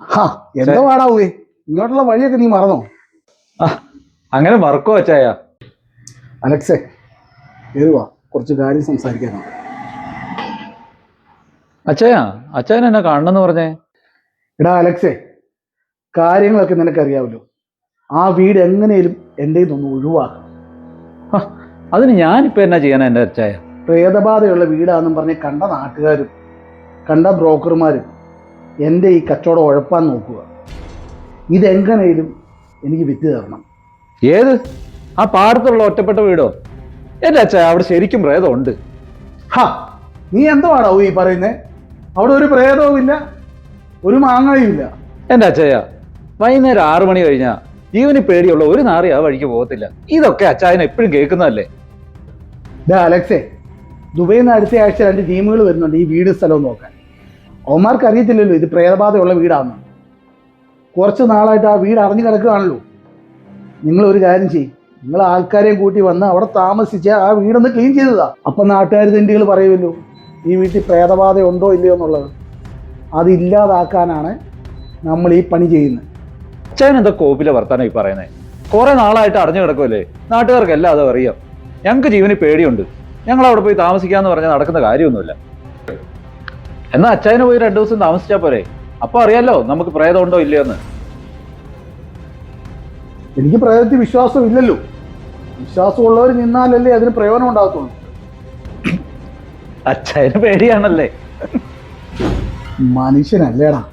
ഹാ എന്താ പാടാവേ ഇങ്ങോട്ടുള്ള വഴിയൊക്കെ നീ മറന്നോ? ആ അങ്ങനെ മറക്കോ അച്ചായ അലക്സേ കയറുവാ കുറച്ച് കാര്യം സംസാരിക്കാനോ അച്ചായ അച്ചായൻ എന്നെ കാണണമെന്ന് പറഞ്ഞേ? എടാ അലക്സേ കാര്യങ്ങളൊക്കെ നിനക്കറിയാവല്ലോ. ആ വീട് എങ്ങനെയും എന്റെ ഒന്ന് ഒഴിവാക്കണം. അതിന് ഞാനിപ്പോ എന്നാ ചെയ്യാനാ എന്റെ അച്ചായ പ്രേതബാധയുള്ള വീടാണെന്നും പറഞ്ഞ് കണ്ട നാട്ടുകാരും കണ്ട ബ്രോക്കർമാരും എന്റെ ഈ കച്ചവടം ഉഴപ്പാൻ നോക്കുക. ഇതെങ്ങനെയും എനിക്ക് വിറ്റ് തരണം. ഏത്? ആ പാടത്തുള്ള ഒറ്റപ്പെട്ട വീടോ? എന്റെ അച്ഛ അവിടെ ശരിക്കും പ്രേതമുണ്ട്. ഹാ നീ എന്തുവാടാ ഈ പറയുന്നേ? അവിടെ ഒരു പ്രേതവും ഇല്ല ഒരു മാങ്ങയും ഇല്ല. എന്റെ അച്ഛയ വൈകുന്നേരം ആറു മണി കഴിഞ്ഞാ ജീവന് പേടിയുള്ള ഒരു നാറി ആ വഴിക്ക് പോകത്തില്ല. ഇതൊക്കെ അച്ചായനെ എപ്പോഴും കേൾക്കുന്നതല്ലേ? അലക്സേ ദുബൈയിൽ നിന്ന് അടുത്ത ആഴ്ച രണ്ട് ടീമുകൾ വരുന്നുണ്ട് ഈ വീട് സ്ഥലവും നോക്കാൻ. അവന്മാർക്ക് അറിയത്തില്ലല്ലോ ഇത് പ്രേതബാധയുള്ള വീടാണെന്ന് കുറച്ച് നാളായിട്ട് ആ വീട് അറിഞ്ഞു കിടക്കുകയാണല്ലോ. ഒരു കാര്യം ചെയ്യും. നിങ്ങൾ ആൾക്കാരെയും കൂട്ടി വന്ന് അവിടെ താമസിച്ച് ആ വീടൊന്ന് ക്ലീൻ ചെയ്തതാ. അപ്പം നാട്ടുകാർ തെണ്ടികൾ പറയുമല്ലോ ഈ വീട്ടിൽ പ്രേതബാധ ഉണ്ടോ ഇല്ലയോ എന്നുള്ളത്. അതില്ലാതാക്കാനാണ് നമ്മൾ ഈ പണി ചെയ്യുന്നത്. അച്ഛൻ എന്താ കോപ്പിലെ വർത്താനം ഈ പറയുന്നത് കുറെ നാളായിട്ട് അറിഞ്ഞു കിടക്കുമല്ലേ നാട്ടുകാർക്ക് എല്ലാം അത് അറിയാം ഞങ്ങൾക്ക് ജീവന് പേടിയുണ്ട്. ഞങ്ങൾ അവിടെ പോയി താമസിക്കാന്ന് പറഞ്ഞാൽ നടക്കുന്ന കാര്യമൊന്നുമില്ല. എന്നാ അച്ചായന് പോയി രണ്ടു ദിവസം താമസിച്ചാ പോരെ. അപ്പൊ അറിയാലോ നമുക്ക് പ്രേതം ഉണ്ടോ ഇല്ലയോ എന്ന് എനിക്ക് പ്രേതത്തിൽ വിശ്വാസം ഇല്ലല്ലോ. വിശ്വാസമുള്ളവർ നിന്നാലല്ലേ അതിന് പ്രയോജനം ഉണ്ടാകത്തുള്ളൂ. അച്ചായന് പേടിയാണല്ലേ. മനുഷ്യനല്ലേടാ.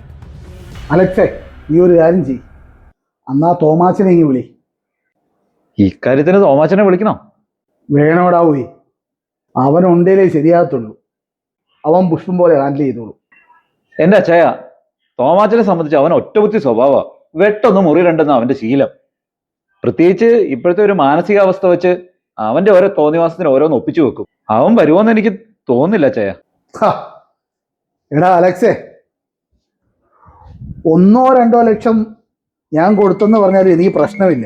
അലക്സേ ഈ ഒരു കാര്യം ചെയ് അന്നാ തോമാച്ചനെ ഇങ്ങ് വിളി. ഇക്കാര്യത്തിന് തോമാച്ചനെ വിളിക്കണോ? വേണോടാ പോയി അവനുണ്ടേലേ ശരിയാകത്തുള്ളൂ. അവൻ പുഷ്പം പോലെ ഹാൻഡിൽ ചെയ്തോളൂ. എന്റെ അച്ഛയ തോമാച്ചനെ സംബന്ധിച്ച് അവൻ ഒറ്റബുദ്ധി സ്വഭാവ വെട്ടൊന്നും മുറി രണ്ടെന്ന് അവന്റെ ശീലം. പ്രത്യേകിച്ച് ഇപ്പോഴത്തെ ഒരു മാനസികാവസ്ഥ വെച്ച് അവന്റെ ഓരോ തോന്നിവാസത്തിന് ഓരോന്ന് ഒപ്പിച്ചു വെക്കും. അവൻ വരുമോന്ന് എനിക്ക് തോന്നില്ല അച്ഛയ. എടാ അലക്സേ. ഒന്നോ രണ്ടോ ലക്ഷം ഞാൻ കൊടുത്തെന്ന് പറഞ്ഞാലും എനിക്ക് പ്രശ്നമില്ല.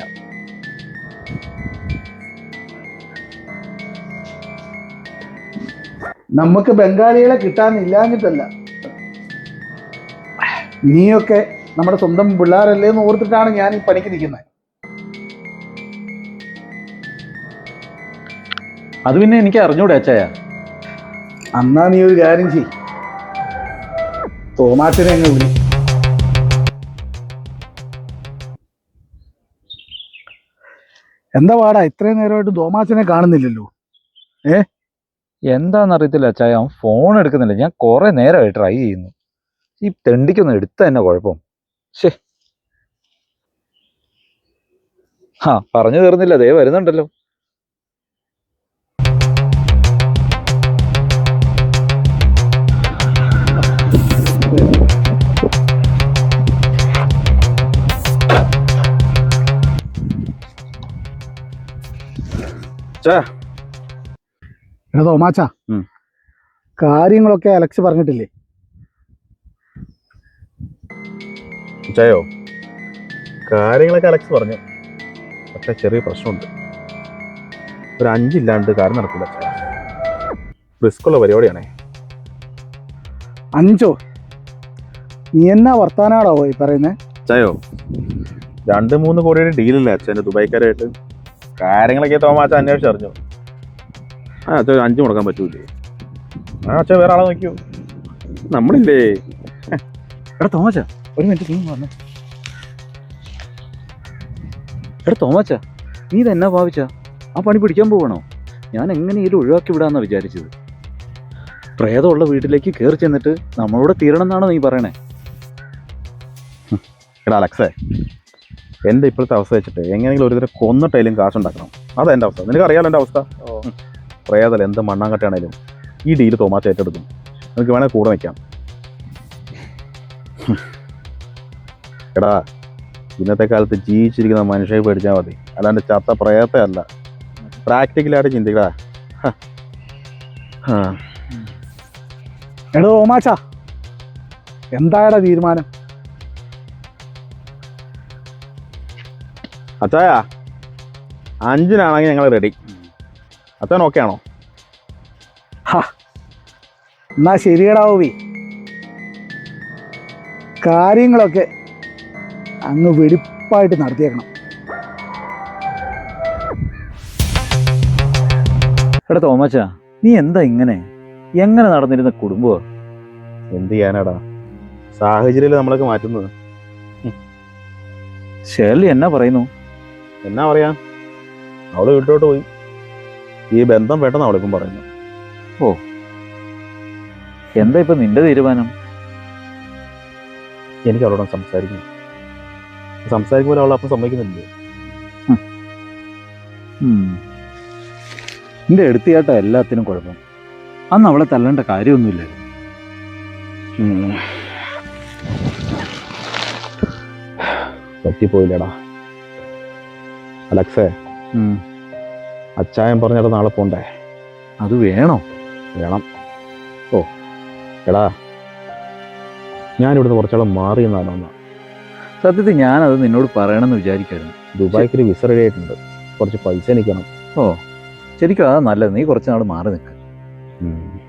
നമുക്ക് ബംഗാളികളെ കിട്ടാനില്ലാഞ്ഞിട്ടല്ല നീയൊക്കെ നമ്മുടെ സ്വന്തം പിള്ളേരല്ലേ എന്ന് ഓർത്തിട്ടാണ് ഞാൻ ഈ പണിക്ക് നിൽക്കുന്നത്. അത് പിന്നെ എനിക്ക് അറിഞ്ഞൂടെ അച്ചായ? അന്നാ നീ ഒരു കാര്യം ചെയ് തോമാച്ചനെ അങ്ങ് വിളി. എന്താ പാടാ ഇത്രയും നേരമായിട്ട് തോമാച്ചനെ കാണുന്നില്ലല്ലോ. എന്താണെന്നറിയത്തില്ല അച്ചായ അവൻ ഫോൺ എടുക്കുന്നില്ല. ഞാൻ കുറെ നേരമായി ട്രൈ ചെയ്യുന്നു. ഈ തെണ്ടിക്കൊന്നും എടുത്ത തന്നെ കുഴപ്പം? ശേ ആ പറഞ്ഞു തീർന്നില്ല. ദേ വരുന്നുണ്ടല്ലോ. എടാ തോമാച്ച കാര്യങ്ങളൊക്കെ അലക്സ് പറഞ്ഞിട്ടില്ലേ? ചായോ? കാര്യങ്ങളൊക്കെ അലക്സ് പറഞ്ഞു. പക്ഷെ ചെറിയ പ്രശ്നമുണ്ട്. ഒരു അഞ്ചില്ലാണ്ട് കാര്യം നടക്കില്ല റിസ്ക് ഉള്ള പരിപാടിയാണേ. അഞ്ചോ? നീ എന്നാ വർത്താനാടോ ഈ പറയുന്നേ? ചായോ? രണ്ട് മൂന്ന് കോടിയുടെ ഡീലല്ലേ അച്ഛന്റെ ദുബായ്ക്കാരായിട്ട്. കാര്യങ്ങളൊക്കെ തോമാച്ച അന്വേഷിച്ചറിഞ്ഞു. ആ അച്ഛൻ അഞ്ച് മുടക്കാൻ പറ്റൂലേ. ആ അച്ഛൻ വേറെ ആളെ നോക്കിയോ നമ്മളില്ലേ? എടാ തോമച്ച ഒരു മിനിറ്റ് നീ വന്നേ. എടാ തോമച്ച നീ ഇതെന്നാ ഭാവിച്ച? ആ പണി പിടിക്കാൻ പോകണോ? ഞാൻ എങ്ങനെയും ഒഴിവാക്കി വിടാന്നാ വിചാരിച്ചത്? പ്രേതമുള്ള വീട്ടിലേക്ക് കയറി ചെന്നിട്ട് നമ്മളോട് തീരണം എന്നാണോ നീ പറയണേ? എടാ അലക്സേ എന്റെ ഇപ്പോഴത്തെ അവസ്ഥ വെച്ചിട്ട് എങ്ങനെയെങ്കിലും ഒരു കൊന്നിട്ടേലും കൊന്നിട്ടായാലും കാശുണ്ടാക്കണം. അതാ എന്റെ അവസ്ഥ. നിനക്ക് അറിയാലോ എന്റെ അവസ്ഥ ഉം. പ്രേതല്ല എന്ത് മണ്ണാങ്കട്ടയാണേലും ഈ ഡീൽ തോമാച്ച ഏറ്റെടുക്കും. നിനക്ക് വേണേൽ കൂടെ നിൽക്കാം എടാ ഇന്നത്തെ കാലത്ത് ജീവിച്ചിരിക്കുന്ന മനുഷ്യരെ പേടിച്ചാൽ മതി. അല്ലാണ്ട് ചത്ത പ്രേതത്തെ അല്ല. പ്രാക്ടിക്കലായിട്ട് ചിന്തിക്കടാ. എടോ ഓമാച്ച എന്തായടാ തീരുമാനം? അച്ചായ അഞ്ചിനാണെങ്കിൽ ഞങ്ങൾ റെഡി അച്ഛൻ ഓക്കെ ആണോ? എന്നാ ശരിയടാ ഓവി. കാര്യങ്ങളൊക്കെ അങ്ങ് വെടിപ്പായിട്ട് നടത്തിയേക്കണം. എടാ തോമച്ച നീ എന്താ ഇങ്ങനെ? എങ്ങനെ നടന്നിരുന്ന കുടുംബോ? എന്ത് ചെയ്യാനാടാ? സാഹചര്യം നമ്മളൊക്കെ മാറ്റുന്നത്. ഷേർലി എന്നാ പറയുന്നു? എന്നാ പറയാ? അവൾ വീട്ടിലോട്ട് പോയി. ഈ ബന്ധം വേണ്ടെന്ന് അവളിപ്പം പറയുന്നു ഓ. എന്താ ഇപ്പൊ നിന്റെ തീരുമാനം? എനിക്ക് അവളോട് സംസാരിക്കണം. സംസാരിക്കുമ്പോൾ അവൾ അപ്പം സമ്മതിക്കുന്നില്ലേ. നിന്റെ എടുത്തിയാട്ട എല്ലാത്തിനും കുഴപ്പം. അന്ന് അവളെ തല്ലേണ്ട കാര്യമൊന്നുമില്ലായിരുന്നു. പറ്റിപ്പോയില്ലടാ. അലക്സേ. ഉം. അച്ചായൻ പറഞ്ഞിട്ട് നാളെ പോണ്ടേ? അത് വേണോ? വേണം. ഓ എടാ ഞാനിവിടുന്ന് കുറച്ചാളും മാറി എന്നാണ് സത്യത്തിൽ ഞാനത് നിന്നോട് പറയണമെന്ന് വിചാരിക്കായിരുന്നു. ദുബായ്ക്ക് ഒരു വിസ റെഡി ആയിട്ടുണ്ട്. കുറച്ച് പൈസ എനിക്കണം. ശരിക്കും അതാ നല്ലത്. നീ കുറച്ച് നാൾ മാറി നിൽക്ക് ഉം.